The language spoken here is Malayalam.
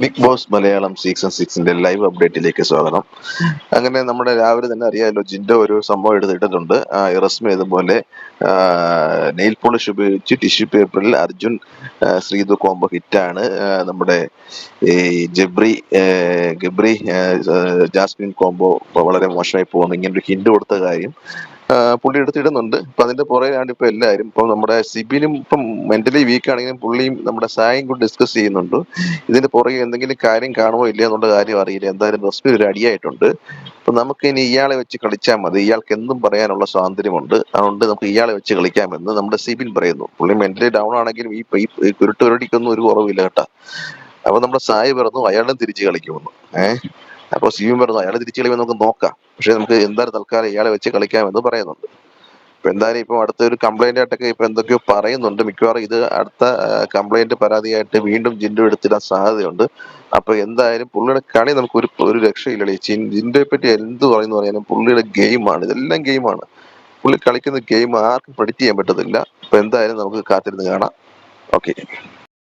ബിഗ് ബോസ് മലയാളം സീസൺ സിക്സിന്റെ ലൈവ് അപ്ഡേറ്റിലേക്ക് സ്വാഗതം. അങ്ങനെ നമ്മുടെ രാവിലെ തന്നെ അറിയാമല്ലോ ജിൻഡോ ഒരു സംഭവം എടുത്തിട്ടിട്ടുണ്ട് ഇറസ്മി ഇതുപോലെ നെയിൽ പോളിഷ് ഉപയോഗിച്ച് ടിഷ്യൂ പേപ്പറിൽ അർജുൻ ശ്രീതു കോംബോ ഹിറ്റാണ്. നമ്മുടെ ഈ ജബ്രി ഗബ്രി ജാസ്മിൻ കോംബോ വളരെ മോശമായി പോകുന്നു. ഇങ്ങനെ ഒരു ഹിന്റ് കൊടുത്ത കാര്യം പുള്ളി എടുത്തിടുന്നുണ്ട്. അപ്പൊ അതിന്റെ പുറകിലാണ് ഇപ്പൊ എല്ലാവരും. ഇപ്പൊ നമ്മുടെ സിബിനും ഇപ്പം മെന്റലി വീക്ക് ആണെങ്കിലും പുള്ളിയും നമ്മുടെ സായും കൂടി ഡിസ്കസ് ചെയ്യുന്നുണ്ട്. ഇതിന്റെ പുറകെ എന്തെങ്കിലും കാര്യം കാണുമോ ഇല്ല എന്നുള്ള കാര്യം അറിയില്ല. എന്തായാലും റസ്മി ഒരു അടിയായിട്ടുണ്ട്. അപ്പൊ നമുക്ക് ഇനി ഇയാളെ വെച്ച് കളിച്ചാൽ മതി. ഇയാൾക്ക് എന്തും പറയാനുള്ള സ്വാതന്ത്ര്യമുണ്ട്. അതുകൊണ്ട് നമുക്ക് ഇയാളെ വെച്ച് കളിക്കാമെന്ന് നമ്മുടെ സിബിൻ പറയുന്നു. പുള്ളി മെന്റലി ഡൗൺ ആണെങ്കിലും ഈ കുരുട്ട് ഈ കുരുട്ടുരുടിക്കൊന്നും ഒരു കുറവില്ല കേട്ടാ. അപ്പൊ നമ്മുടെ സായി പറഞ്ഞു അയാളും തിരിച്ച് കളിക്കുമെന്ന്. ഏഹ് അപ്പൊ സിബിൻ പറഞ്ഞു അയാൾ തിരിച്ച് കളിക്കുമെന്ന് നമുക്ക് നോക്കാം. പക്ഷെ നമുക്ക് എന്തായാലും തൽക്കാലം ഇയാളെ വെച്ച് കളിക്കാമെന്ന് പറയുന്നുണ്ട്. എന്തായാലും ഇപ്പൊ അടുത്ത ഒരു കംപ്ലൈന്റ് ആയിട്ടൊക്കെ ഇപ്പൊ എന്തൊക്കെയോ പറയുന്നുണ്ട്. മിക്കവാറും ഇത് അടുത്ത കംപ്ലൈന്റ് പരാതിയായിട്ട് വീണ്ടും ജിൻഡു എടുത്തിടാൻ സാധ്യതയുണ്ട്. അപ്പൊ എന്തായാലും പുള്ളിയുടെ കളി നമുക്ക് ഒരു ഒരു രക്ഷയില്ല ജിൻഡോയെ പറ്റി എന്ത് പറയുന്നു പറയാനും പുള്ളിയുടെ ഗെയിമാണ് ഇതെല്ലാം ഗെയിമാണ് പുള്ളി കളിക്കുന്ന ഗെയിം ആർക്കും പ്രഡിക്റ്റ് ചെയ്യാൻ പറ്റത്തില്ല. അപ്പൊ എന്തായാലും നമുക്ക് കാത്തിരുന്ന് കാണാം. ഓക്കെ